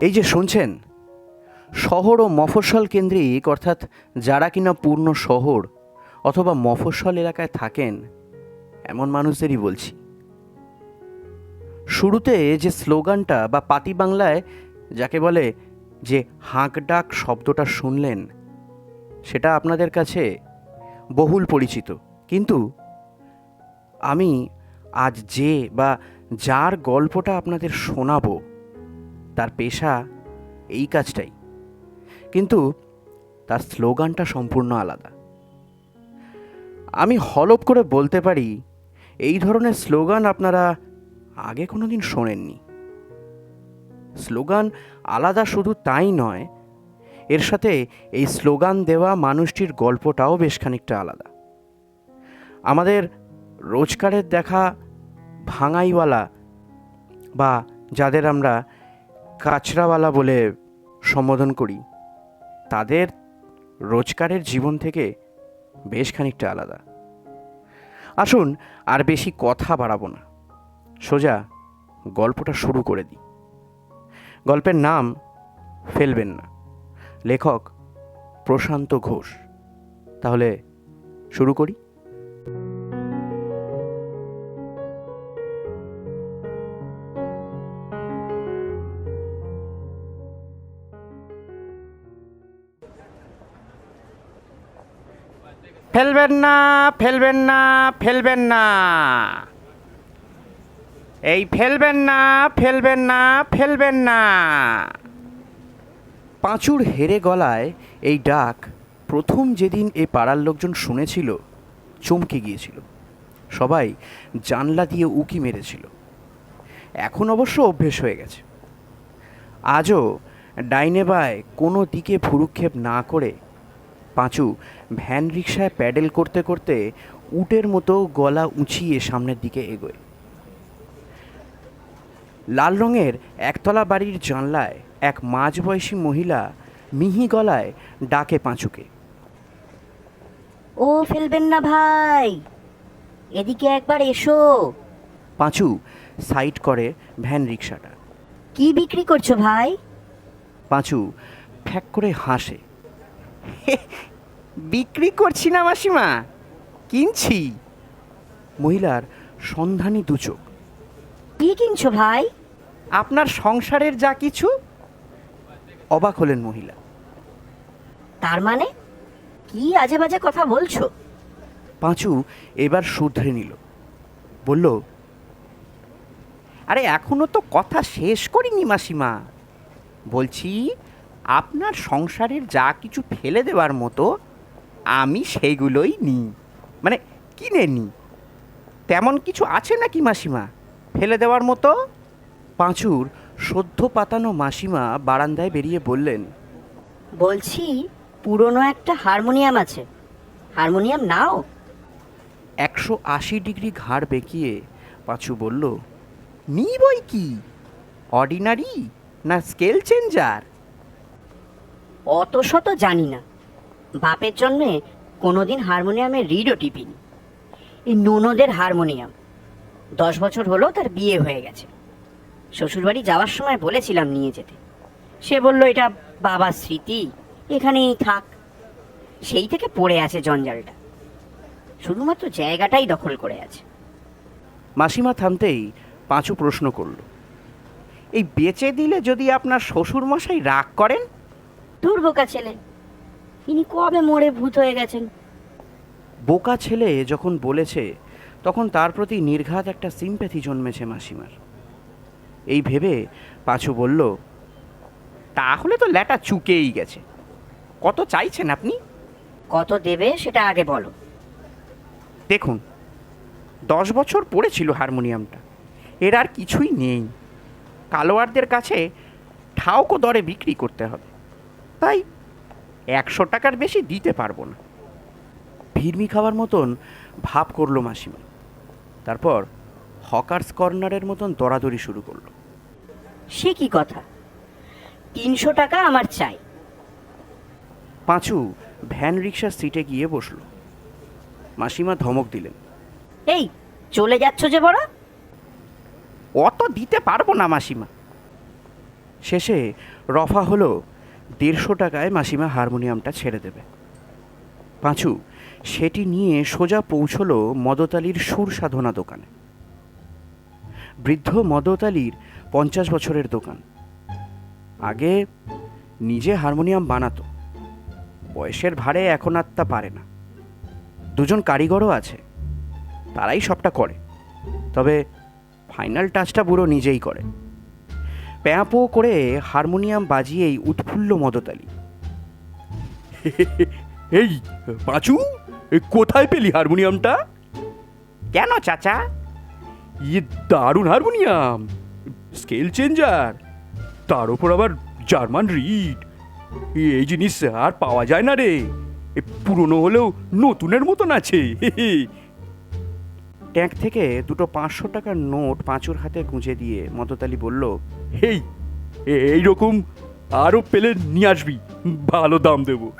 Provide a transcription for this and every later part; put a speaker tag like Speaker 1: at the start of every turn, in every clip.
Speaker 1: এই যে শুনছেন, শহর ও মফস্বল কেন্দ্রিক, অর্থাৎ যারা কিনা পূর্ণ শহর অথবা মফস্বল এলাকায় থাকেন, এমন মানুষদেরই বলছি। শুরুতে যে স্লোগানটা বা পাতি বাংলায় যাকে বলে যে হাঁক ডাক শব্দটা শুনলেন, সেটা আপনাদের কাছে বহুল পরিচিত। কিন্তু আমি আজ যে বা যার গল্পটা আপনাদের শোনাবো তার পেশা এই কাজটাই। কিন্তু তার স্লোগানটা সম্পূর্ণ আলাদা। আমি হলপ করে বলতে পারি, এই ধরনের স্লোগান আপনারা আগে কোনো দিন শোনেননি। স্লোগান আলাদা শুধু তাই নয়, এর সাথে এই স্লোগান দেওয়া মানুষটির গল্পটাও বেশ খানিকটা আলাদা। আমাদের রোজকারের দেখা ভাঙাইওয়ালা বা যাদের আমরা কাচরাওয়ালা বলে সম্বোধন করি। তাদের রোজকারের জীবন থেকে বেশ খানিকটা আলাদা। আসুন আর বেশি কথা বাড়াবো না। সোজা গল্পটা শুরু করে দিই। গল্পের নাম ফেলবেন না। লেখক প্রশান্ত ঘোষ। তাহলে শুরু করি। ফেলবেন না ফেলবেন না ফেলবেন না। এই ফেলবেন না ফেলবেন না ফেলবেন না। পাঁচুর হেরে গলায় এই ডাক প্রথম যেদিন এ পাড়ার লোকজন শুনেছিল, চমকে গিয়েছিল। সবাই জানলা দিয়ে উকি মেরেছিল। এখন অবশ্য অভ্যেস হয়ে গেছে। আজও ডাইনে বায় কোনো দিকে ভুরুক্ষেপ না করে পাঁচু ভ্যান রিক্সায় প্যাডেল করতে করতে উটের মতো গলা উঁচিয়ে সামনের দিকে এগোয়। লাল রঙের একতলা বাড়ির জানলায় এক মাঝবয়সী মহিলা মিহি গলায় ডাকে পাঁচুকে।
Speaker 2: ও ফেলবেন না ভাই। এদিকে একবার এসো।
Speaker 1: পাঁচু সাইড করে ভ্যান রিক্সাটা
Speaker 2: কি বিক্রি করছ ভাই?
Speaker 1: পাঁচু ফ্যাক করে হাসে। বিক্রি করছি না মাসিমা। কিনছি। মহিলার সন্ধানী দুচোখ
Speaker 2: কি কিনছো ভাই?
Speaker 1: আপনার সংসারের যা কিছু অবাক হলেন মহিলা।
Speaker 2: তার মানে? কি আজে বাজে কথা বলছো?
Speaker 1: পাঁচু এবার শুধরে নিল। বলল আরে এখনও তো কথা শেষ করিনি মাসিমা। বলছি আপনার সংসারের যা কিছু ফেলে দেওয়ার মতো আমি সেইগুলোই নিই। মানে কিনে নিই। তেমন কিছু আছে নাকি মাসিমা? ফেলে দেওয়ার মতো? পাঁচুর সদ্য পাতানো মাসিমা বারান্দায় বেরিয়ে বললেন
Speaker 2: বলছি পুরনো একটা হারমোনিয়াম আছে। হারমোনিয়াম নাও।
Speaker 1: একশো আশি ডিগ্রি ঘাড় বেঁকিয়ে পাঁচু বলল নি বই কি? অর্ডিনারি না স্কেল চেঞ্জার?
Speaker 2: অত শত জানি না। বাপের জন্মে কোনোদিন হারমোনিয়ামের রিডও টিপিনি। এই ননদের হারমোনিয়াম। দশ বছর হলো তার বিয়ে হয়ে গেছে। শ্বশুরবাড়ি যাওয়ার সময় বলেছিলাম নিয়ে যেতে। সে বলল, এটা বাবার স্মৃতি, এখানেই থাক। সেই থেকে পড়ে আছে জঞ্জালটা। শুধুমাত্র জায়গাটাই দখল করে আছে।
Speaker 1: মাসিমা থামতেই পাঁচু প্রশ্ন করল, এই বেচে দিলে যদি আপনার শ্বশুরমশাই রাগ করেন
Speaker 2: দুর্বোকা ছেলে। তিনি কবে মরে ভূত হয়ে গেছেন?
Speaker 1: বোকা ছেলে যখন বলেছে তখন তার প্রতি নির্ঘাত একটা সিম্প্যাথি জন্মেছে মাসিমার। এই ভেবে পাঁচু বলল তাহলে তো ল্যাটা চুকেই গেছে। কত চাইছেন আপনি?
Speaker 2: কত দেবে সেটা আগে বলো।
Speaker 1: দেখুন দশ বছর পড়েছিল হারমোনিয়ামটা। এর আর কিছুই নেই। কালোয়ারদের কাছে ঠাউকো দরে বিক্রি করতে হবে। তাই একশো টাকার বেশি দিতে পারব না। ভিড়মি খাওয়ার মতন ভাব করল মাসিমা। তারপর হকার্স কর্নারের মতন দরাদরি শুরু করল।
Speaker 2: সে কি কথা? তিনশো টাকা আমার চাই।
Speaker 1: পাঁচু ভ্যান রিক্সার সিটে গিয়ে বসল। মাসিমা ধমক দিলেন।
Speaker 2: এই চলে যাচ্ছ যে বড়?
Speaker 1: অত দিতে পারব না মাসিমা। শেষে রফা হলো দেড়শো টাকায় মাসিমা হারমোনিয়ামটা ছেড়ে দেবে। পাঁচু, সেটি নিয়ে সোজা পৌঁছল মদতালির সুর সাধনা দোকানে। বৃদ্ধ মদতালির পঞ্চাশ বছরের দোকান। আগে নিজে হারমোনিয়াম বানাতো। বয়সের ভারে এখন আর তা পারে না। দুজন কারিগরও আছে। তারাই সবটা করে। তবে ফাইনাল টাচটা পুরো নিজেই করে। প্যাঁপো করে হারমোনিয়াম বাজিয়েই উৎফুল্ল মদতালি।
Speaker 3: এই পাঁচু কোথায় পেলি হারমোনিয়ামটা?
Speaker 1: কেন চাচা?
Speaker 3: ইয়ে দারুণ হারমোনিয়াম স্কেল চেঞ্জার তার ওপর আবার জার্মান রিড এই জিনিস আর পাওয়া যায় না রে এ পুরনো হলেও নতুনের মতন আছে
Speaker 1: ট্যাঙ্ক থেকে দুটো পাঁচশো টাকার নোট পাঁচুর হাতে গুঁজে দিয়ে মদতালি বলল
Speaker 3: এই এইরকম আরও পেলে নিয়ে আসবি। ভালো দাম দেবো।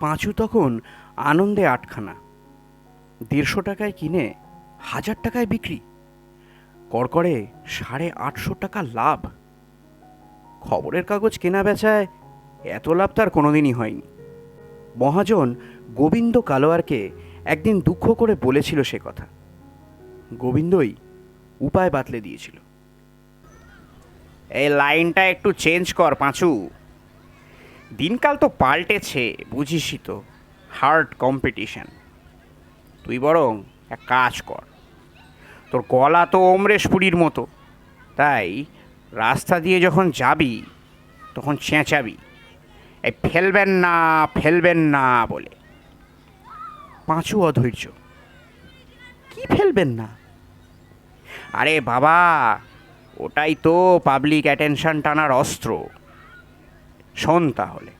Speaker 1: পাঁচু তখন আনন্দে আটখানা। দেড়শো টাকায় কিনে হাজার টাকায় বিক্রি। করকরে সাড়ে আটশো টাকা লাভ। খবরের কাগজ কেনা বেচায় এত লাভ তার কোনোদিনই হয়নি। মহাজন গোবিন্দ কালোয়ারকে একদিন দুঃখ করে বলেছিল সে কথা। গোবিন্দই উপায় বাতলে দিয়েছিল। এই লাইনটা একটু চেঞ্জ কর পাঁচু। দিনকাল তো পাল্টেছে বুঝিসই তো। Hard competition. তুই বরং এক কাজ কর। তোর গলা তো অমরেশ অমরেশপুরীর মতো। তাই রাস্তা দিয়ে যখন যাবি, তখন চেঁচাবি। এই ফেলবেন না ফেলবেন না বলে। পাঁচু অধৈর্য। কি ফেলবেন না? আরে বাবা, ওটাই তো পাবলিক অ্যাটেনশন টানার অস্ত্র। শোন তাহলে,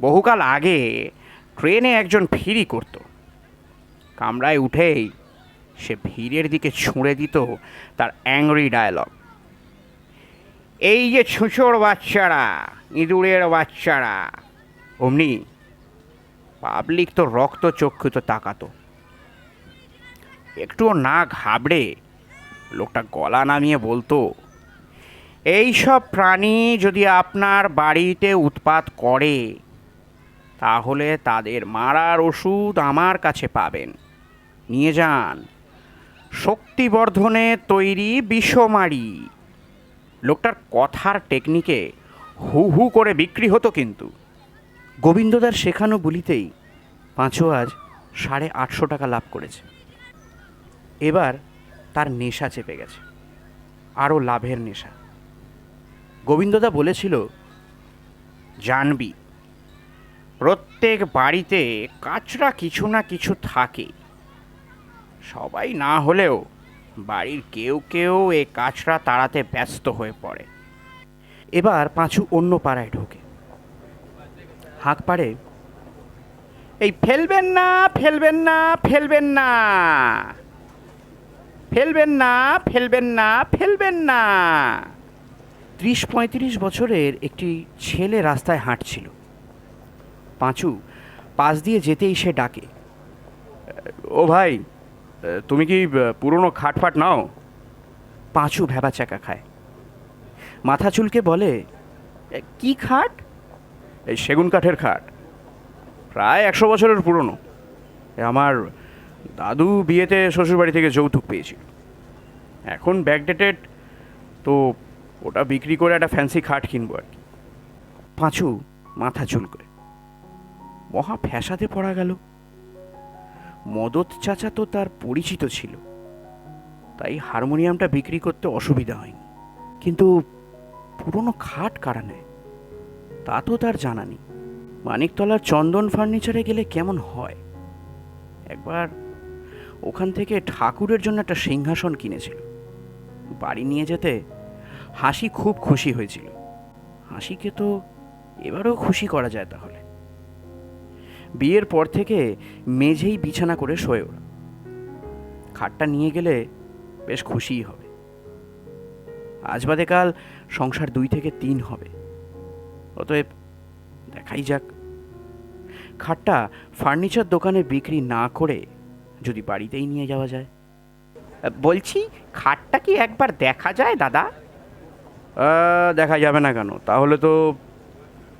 Speaker 1: বহুকাল আগে ট্রেনে একজন ফিরি করত। কামরায় উঠেই সে ভিড়ের দিকে ছুঁড়ে দিত তার অ্যাংরি ডায়ালগ এই যে ছুঁচোর বাচ্চারা, ইঁদুরের বাচ্চারা, অমনি পাবলিক তো রক্ত চক্ষুতে তাকাতো। একটুও না ঘাবড়ে লোকটা গলা নামিয়ে বলতো, এই সব প্রাণী যদি আপনার বাড়িতে উৎপাত করে, তাহলে তাদের মারার ওষুধ আমার কাছে পাবেন। নিয়ে যান। শক্তিবর্ধনে তৈরি বিষমারি। লোকটার কথার টেকনিকে হু হু করে বিক্রি হতো কিন্তু। গোবিন্দদার শেখানো বলিতেই পাঁচও আজ সাড়ে আটশো টাকা লাভ করেছে। এবার তার নেশা চেপে গেছে, আরও লাভের নেশা। গোবিন্দদা বলেছিল, জানবি, প্রত্যেক বাড়িতে কাচরা কিছু না কিছু থাকে। সবাই না হলেও বাড়ির কেউ কেউ এ কাচরা তাড়াতে ব্যস্ত হয়ে পড়ে। এবার পাঁচু অন্য পাড়ায় ঢোকে। হাঁক পাড়ে, এই ফেলবেন না ফেলবেন না ফেলবেন না। ফেলবেন না ফেলবেন না ফেলবেন না। ত্রিশ পঁয়ত্রিশ বছরের একটি ছেলে রাস্তায় হাঁটছিল। পাঁচু পাশ দিয়ে যেতেই সে ডাকে
Speaker 3: ও ভাই তুমি কি পুরনো খাটফাট নাও?
Speaker 1: পাঁচু ভেবা চাকা খায়। মাথা চুলকে বলে "এ, কি খাট?
Speaker 3: এই সেগুন কাঠের খাট। প্রায় একশো বছরের পুরনো। এ আমার দাদু বিয়েতে শ্বশুরবাড়ি থেকে যৌতুক পেয়েছিল। এখন ব্যাকডেটেড তো ওটা বিক্রি করে একটা ফ্যান্সি খাট কিনবো আর কি।
Speaker 1: পাঁচু মাথা চুলকোয় মহা ফ্যাসাতে পড়া গেল। মদত চাচা তো তার পরিচিত ছিল। তাই হারমোনিয়ামটা বিক্রি করতে অসুবিধা হয়নি। কিন্তু পুরনো খাট কারা নেয়? তা তো তার জানা নেই। মানিকতলার চন্দন ফার্নিচারে গেলে কেমন হয়? একবার ওখান থেকে ঠাকুরের জন্য একটা সিংহাসন কিনেছিল। বাড়ি নিয়ে যেতে হাসি খুব খুশি হয়েছিল। হাসিকে তো এবারেও খুশি করা যায় তাহলে। বিয়ের পর থেকে মেঝেই বিছানা করে শোয় ওরা। খাটটা নিয়ে গেলে বেশ খুশিই হবে। আজ বাদে কাল সংসার দুই থেকে তিন হবে। অতএব দেখাই যাক। খাটটা ফার্নিচার দোকানে বিক্রি না করে যদি বাড়িতেই নিয়ে যাওয়া যায়।
Speaker 3: বলছি খাটটা কি একবার দেখা যায় দাদা? দেখা যাবে না কেন? তাহলে তো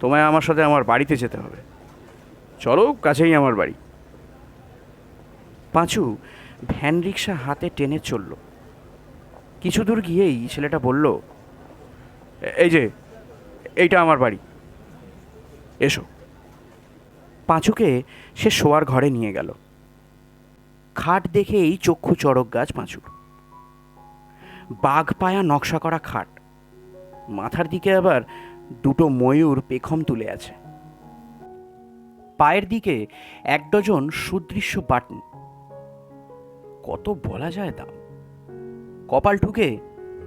Speaker 3: তোমায় আমার সাথে আমার বাড়িতে যেতে হবে। চলো কাছেই আমার বাড়ি।
Speaker 1: পাঁচু ভ্যান রিক্সা হাতে টেনে চলল। কিছু দূর গিয়েই ছেলেটা বলল,
Speaker 3: এই যে, এইটা আমার বাড়ি। এসো।
Speaker 1: পাঁচুকে সে শোয়ার ঘরে নিয়ে গেল। খাট দেখেই চক্ষু চড়ক গাছ পাঁচুর। বাঘ পায়া নকশা করা খাট। মাথার দিকে আবার দুটো ময়ূর পেখম তুলে আছে। পায়ের দিকে এক ডজন সুদৃশ্য বাটন। কত বলা যায় দাম কপাল ঠুকে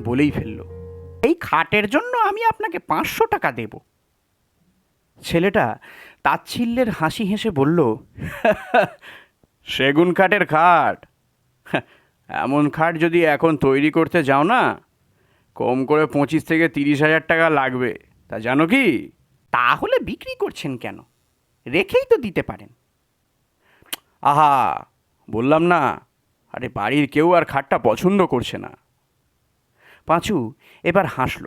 Speaker 1: বলেই ফেলল,
Speaker 3: এই খাটের জন্য আমি আপনাকে পাঁচশো টাকা দেব।
Speaker 1: ছেলেটা তাচ্ছিল্যের হাসি হেসে বলল,
Speaker 3: সেগুন খাটের খাট? এমন খাট যদি এখন তৈরি করতে যাও না, কম করে পঁচিশ থেকে তিরিশ হাজার টাকা লাগবে। তা জানো কি?
Speaker 1: তাহলে বিক্রি করছেন কেন? রেখেই তো দিতে পারেন।
Speaker 3: আহা, বললাম না, আরে বাড়ির কেউ আর খাটটা পছন্দ করছে না।
Speaker 1: পাঁচু এবার হাসল,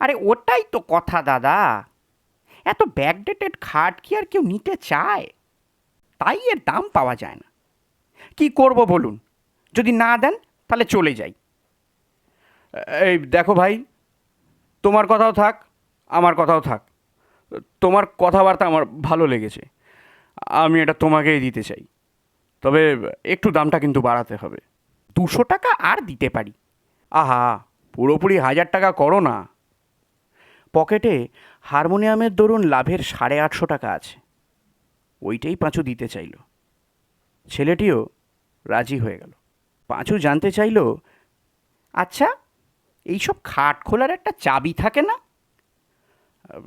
Speaker 2: আরে ওটাই তো কথা দাদা, এত ব্যাকডেটেড খাট কি আর কেউ নিতে চায়? তাই এর দাম পাওয়া যায় না। কি করব বলুন, যদি না দেন তাহলে চলে যাই।
Speaker 3: এই দেখো ভাই, তোমার কথাও থাক, আমার কথাও থাক। তোমার কথাবার্তা আমার ভালো লেগেছে। আমি এটা তোমাকেই দিতে চাই। তবে একটু দামটা কিন্তু বাড়াতে হবে।
Speaker 2: দুশো টাকা আর দিতে পারি।
Speaker 3: আহা, পুরোপুরি হাজার টাকা করো না।
Speaker 1: পকেটে হারমোনিয়ামের দরুন লাভের সাড়ে আটশো টাকা আছে। ওইটাই পাঁচু দিতে চাইল। ছেলেটিও রাজি হয়ে গেল। পাঁচু জানতে চাইল
Speaker 2: আচ্ছা এইসব খাট খোলার একটা চাবি থাকে না?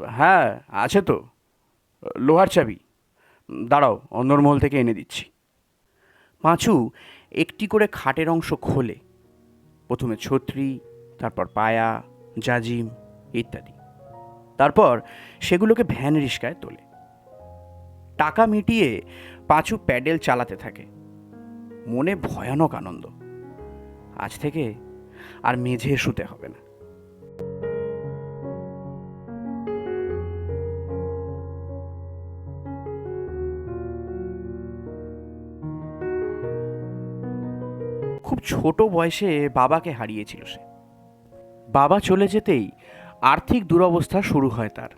Speaker 3: হ্যাঁ আছে তো। লোহার চাবি। দাঁড়াও অন্দরমহল থেকে এনে দিচ্ছি।
Speaker 1: পাঁচু, একটি করে খাটের অংশ খোলে। প্রথমে ছত্রি, তারপর পায়া, জাজিম ইত্যাদি। তারপর সেগুলোকে ভ্যান রিস্কায় তোলে। টাকা মিটিয়ে পাঁচু প্যাডেল চালাতে থাকে। মনে ভয়ানক আনন্দ। আজ থেকে আর মেঝে শুতে হবে না। খুব ছোট বয়সে বাবাকে হারিয়েছিল সে। বাবা চলে যেতেই আর্থিক দুরবস্থা শুরু হয় তার।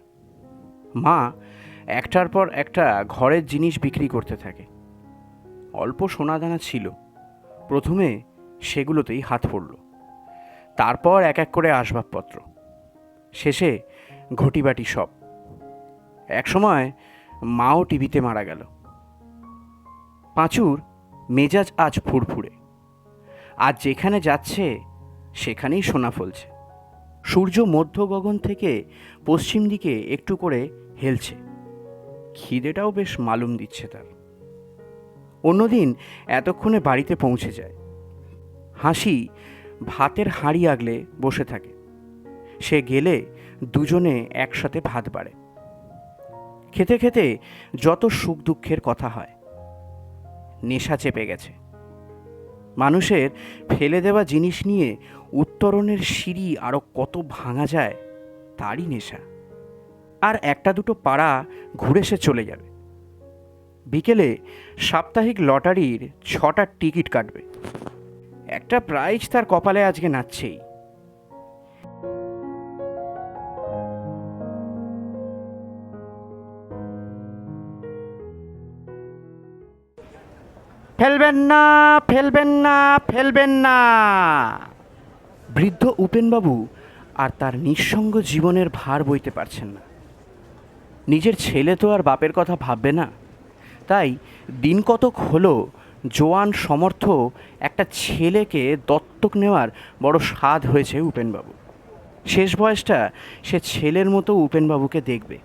Speaker 1: মা একটার পর একটা ঘরের জিনিস বিক্রি করতে থাকে। অল্প সোনাদানা ছিল। প্রথমে সেগুলোতেই হাত পড়ল। তারপর এক এক করে আসবাবপত্র। শেষে ঘটিবাটি সব। একসময় মাও টিভিতে মারা গেল। পাঁচুর মেজাজ আজ ফুরফুরে। আজ যেখানে যাচ্ছে, সেখানেই সোনা ফলছে। সূর্য মধ্য গগন থেকে পশ্চিম দিকে একটু করে হেলছে। খিদেটাও বেশ মালুম দিচ্ছে তার। অন্যদিন এতক্ষণে বাড়িতে পৌঁছে যায়। হাসি ভাতের হাঁড়ি আগলে বসে থাকে। সে গেলে দুজনে একসাথে ভাত বাড়ে। খেতে খেতে যত সুখ দুঃখের কথা হয়, নেশা চেপে গেছে। মানুষের ফেলে দেওয়া জিনিস নিয়ে উত্তরণের সিঁড়ি আরও কত ভাঙা যায়, তারই নেশা। আর একটা দুটো পাড়া ঘুরে সে চলে যাবে। বিকেলে সাপ্তাহিক লটারির ছটার টিকিট কাটবে। একটা প্রাইজ তার কপালে আজকে নাচছেই।
Speaker 2: ফেলবেন না ফেলবেন না ফেলবেন না।
Speaker 1: বৃদ্ধ উপেনবাবু আর তার নিঃসঙ্গ জীবনের ভার বইতে পারছেন না। নিজের ছেলে তো আর বাপের কথা ভাববে না। তাই দিন কতক হলো, জোয়ান সমর্থ একটা ছেলেকে দত্তক নেওয়ার বড় স্বাদ হয়েছে উপেনবাবু। শেষ বয়সটা সে ছেলের মতো উপেনবাবুকে দেখবে।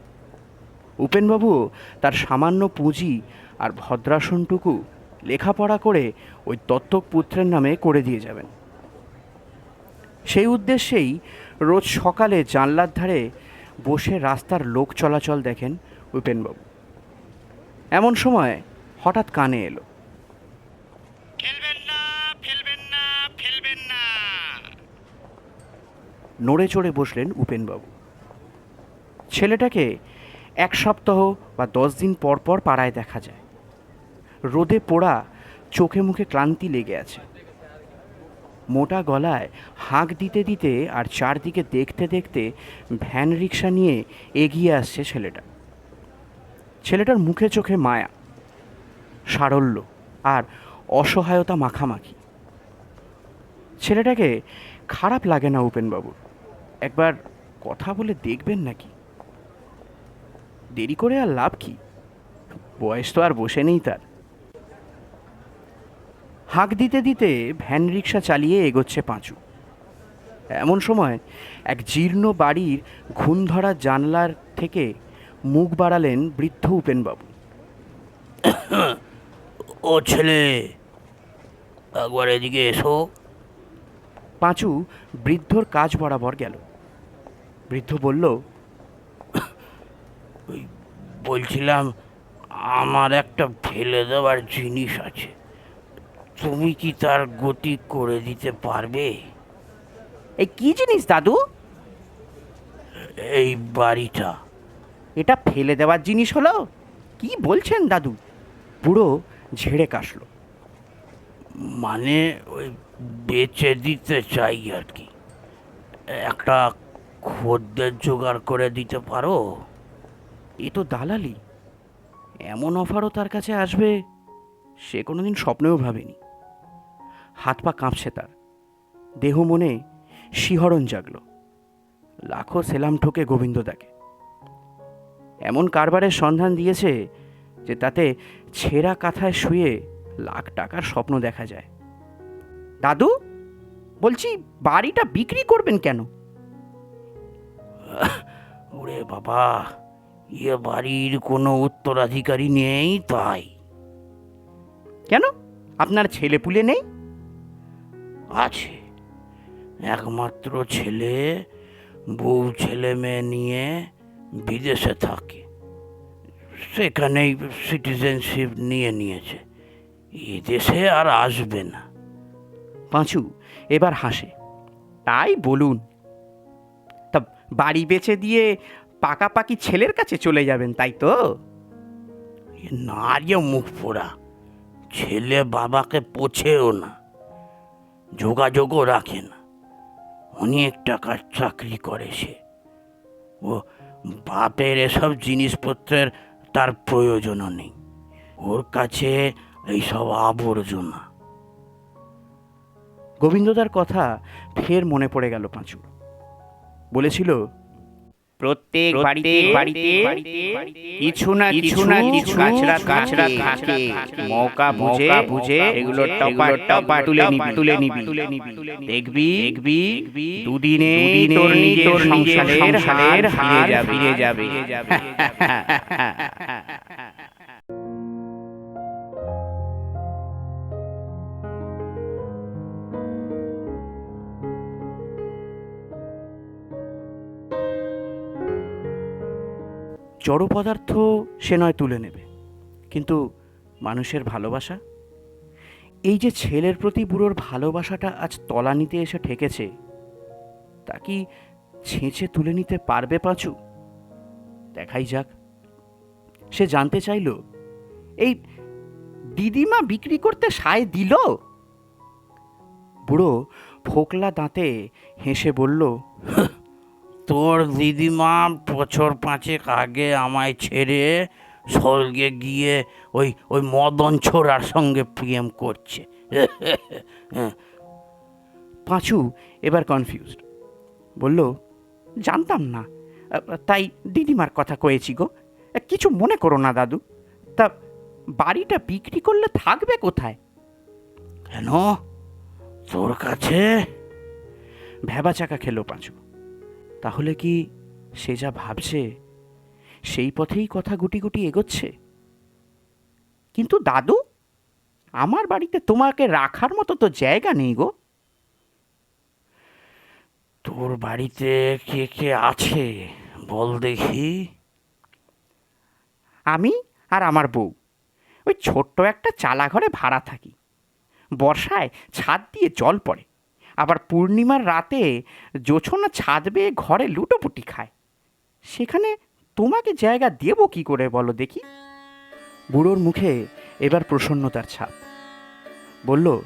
Speaker 1: উপেনবাবুও তার সামান্য পুঁজি আর ভদ্রাসনটুকু লেখাপড়া করে ওই দত্তক পুত্রের নামে করে দিয়ে যাবেন। সেই উদ্দেশ্যেই রোজ সকালে জানলার ধারে বসে রাস্তার লোক চলাচল দেখেন উপেনবাবু। এমন সময় হঠাৎ কানে এলো। নড়ে চড়ে বসলেন উপেনবাবু। ছেলেটাকে এক সপ্তাহ বা দশ দিন পর পর পাড়ায় দেখা যায়। রোদে পোড়া চোখে মুখে ক্লান্তি লেগে আছে। মোটা গলায় হাঁক দিতে দিতে আর চারদিকে দেখতে দেখতে ভ্যান রিক্সা নিয়ে এগিয়ে আসছে ছেলেটা। ছেলেটার মুখে চোখে মায়া, সারল্য আর অসহায়তা মাখামাখি। ছেলেটাকে খারাপ লাগে না উপেনবাবুর একবার কথা বলে দেখবেন নাকি? দেরি করে আর লাভ কি? বয়স তো আর বসে নেই তার। হাঁক দিতে দিতে ভ্যান রিক্সা চালিয়ে এগোচ্ছে পাঁচু। এমন সময় এক জীর্ণ বাড়ির ঘুণ ধরা জানলার থেকে মুখ বাড়ালেন বৃদ্ধ উপেনবাবু।
Speaker 4: ও ছেলে একবার এদিকে এসো।
Speaker 1: পাঁচু বৃদ্ধর কাজ বরাবর গেল। বৃদ্ধ বলল
Speaker 4: বলছিলাম আমার একটা ফেলে দেওয়ার জিনিস আছে। তুমি কি তার গতি করে দিতে পারবে?
Speaker 1: এই কি জিনিস দাদু?
Speaker 4: এই বাড়িটা।
Speaker 1: এটা ফেলে দেওয়ার জিনিস হলো? কি বলছেন দাদু? বুড়ো ঝেড়ে কাশলো।
Speaker 4: মানে ওই বেচে দিতে চাই আর কি। একটা খদ্দের জোগাড় করে দিতে পারো?
Speaker 1: এ তো দালালি। এমন অফারও তার কাছে আসবে সে কোনোদিন স্বপ্নেও ভাবেনি। হাত পা কাঁপছে তার। দেহ মনে শিহরণ জাগল। লাখো সেলাম ঠোকে গোবিন্দদাকে এমন কারবারের সন্ধান দিয়েছে যে তাতে ছেঁড়া কাঁথায় শুয়ে লাখ টাকার স্বপ্ন দেখা যায়। দাদু বলছি বাড়িটা বিক্রি করবেন কেন?
Speaker 4: ওরে বাবা ইয়ে বাড়ির কোনো উত্তরাধিকারী নেই তাই।
Speaker 1: কেন? আপনার ছেলে পুলে নেই?
Speaker 4: আছে। একমাত্র ছেলে বউ ছেলে মেয়ে নিয়ে বিদেশে থাকে। সেখানেই সিটিজেনশিপ নিয়ে নিয়েছে। এদেশে আর আসবে না।
Speaker 1: পাঁচু এবার হাসে। তাই বলুন। তা বাড়ি বেচে দিয়ে পাকাপাকি ছেলের কাছে চলে যাবেন তাই তো?
Speaker 4: এ মুখ পোড়া। ছেলে বাবাকে পোছেও না। যোগাযোগও রাখে না অনেক টাকার চাকরি করে সে। ও বাপের এসব জিনিসপত্রের তার প্রয়োজনও নেই। ওর কাছে এইসব আবর্জনা।
Speaker 1: গোবিন্দদার কথা ফের মনে পড়ে গেল পাঁচু। বলেছিল প্রত্যেক বাড়িতে বাড়িতে কিছু না কিছু না কিছু কাঁচরা কাঁচরা থাকে। মৌকা বুঝে বুঝে এগুলো টপা টপা তুলে নিবি। তুলে নিবি। দেখবি দেখবি দুদিনে তোর নিজের সংসারের হার ফিরে যাবে। যাবে। জড় পদার্থ সে নয় তুলে নেবে। কিন্তু মানুষের ভালোবাসা? এই যে ছেলের প্রতি বুড়োর ভালোবাসাটা আজ তলানিতে এসে ঠেকেছে, তা কি ছেঁচে তুলে নিতে পারবে পাঁচু? দেখাই যাক। সে জানতে চাইল, এই দিদিমা বিক্রি করতে সায় দিল? বুড়ো ফোকলা দাঁতে হেসে বলল
Speaker 4: তোর দিদিমা বছর পাঁচেক আগে আমায় ছেড়ে স্বর্গে গিয়ে ওই ওই মদন ছোড়ার সঙ্গে প্রেম করছে।
Speaker 1: পাঁচু এবার কনফিউজড বলল জানতাম না। তাই দিদিমার কথা কয়েছি গো। কিছু মনে করো না দাদু। তা বাড়িটা বিক্রি করলে থাকবে কোথায়?
Speaker 4: কেন? তোর কাছে?
Speaker 1: ভেবা চাকা খেলো পাঁচু। তাহলে কি সে যা ভাবছে, সেই পথেই কথা গুটি গুটি এগোচ্ছে? কিন্তু দাদু, আমার বাড়িতে তোমাকে রাখার মতো তো জায়গা নেই গো।
Speaker 4: তোর বাড়িতে কে কে আছে বল দেখি।
Speaker 1: আমি আর আমার বউ,
Speaker 3: ওই ছোট্ট একটা চালা ঘরে ভাড়া থাকি। বর্ষায় ছাদ দিয়ে জল পড়ে। আবার পূর্ণিমার রাতে জোছনা ছাদ বেয়ে ঘরে লুটোপুটি খায়। সেখানে তোমাকে জায়গা দেবো কি করে বলো দেখি?
Speaker 1: বুড়োর মুখে এবার প্রসন্নতার ছাপ। বলল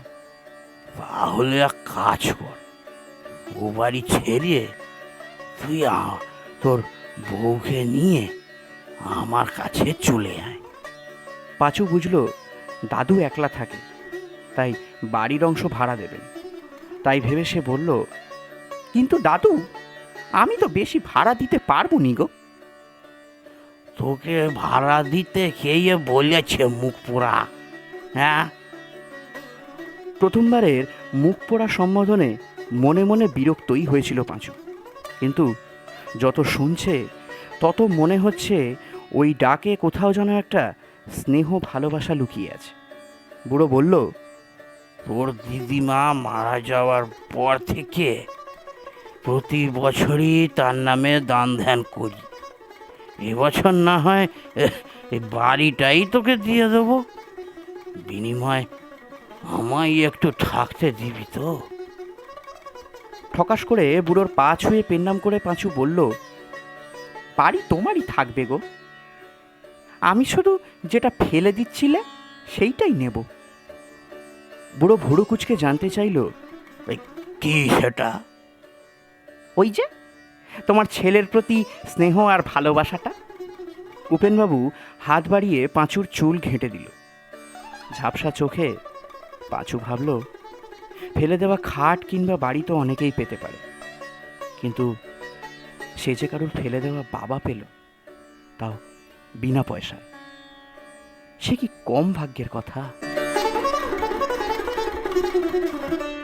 Speaker 4: তাহলে এক কাজ কর। ও বাড়ি ছেড়ে তুই তোর বউকে নিয়ে আমার কাছে চলে আয়।
Speaker 1: পাঁচু বুঝল দাদু একলা থাকে তাই বাড়ির অংশ ভাড়া দেবেন। তাই ভেবে সে বলল
Speaker 3: কিন্তু দাদু আমি তো বেশি ভাড়া দিতে পারব নি গো।
Speaker 4: তোকে ভাড়া দিতে খেয়ে বলেছে মুখ পোড়া। হ্যাঁ?
Speaker 1: প্রথমবারের মুখ পোড়া সম্বোধনে মনে মনে বিরক্তই হয়েছিল পাঁচু। কিন্তু যত শুনছে তত মনে হচ্ছে ওই ডাকে কোথাও যেন একটা স্নেহ ভালোবাসা লুকিয়ে আছে। বুড়ো বলল
Speaker 4: তোর দিদিমা মারা যাওয়ার পর থেকে প্রতি বছরই তার নামে দান ধ্যান করি। এবছর না হয় এই বাড়িটাই তোকে দিয়ে দেবো। বিনিময় আমায় একটু থাকতে দিবি তো।
Speaker 1: ঠকাস করে বুড়োর পা ছুঁয়ে পেন্নাম করে পাঁচু বলল,
Speaker 3: বাড়ি তোমারই থাকবে গো। আমি শুধু যেটা ফেলে দিচ্ছিলে সেইটাই নেব।
Speaker 1: বুড়ো ভুড়ো কুচকে জানতে চাইল
Speaker 4: কি সেটা?
Speaker 3: ওই যে, তোমার ছেলের প্রতি স্নেহ আর ভালোবাসাটা?
Speaker 1: উপেনবাবু হাত বাড়িয়ে পাঁচুর চুল ঘেঁটে দিল। ঝাপসা চোখে পাঁচু ভাবল, ফেলে দেওয়া খাট কিংবা বাড়ি তো অনেকেই পেতে পারে। কিন্তু সে যে কারোর ফেলে দেওয়া বাবা পেল, তাও বিনা পয়সায়। সে কি কম ভাগ্যের কথা? なるほどね。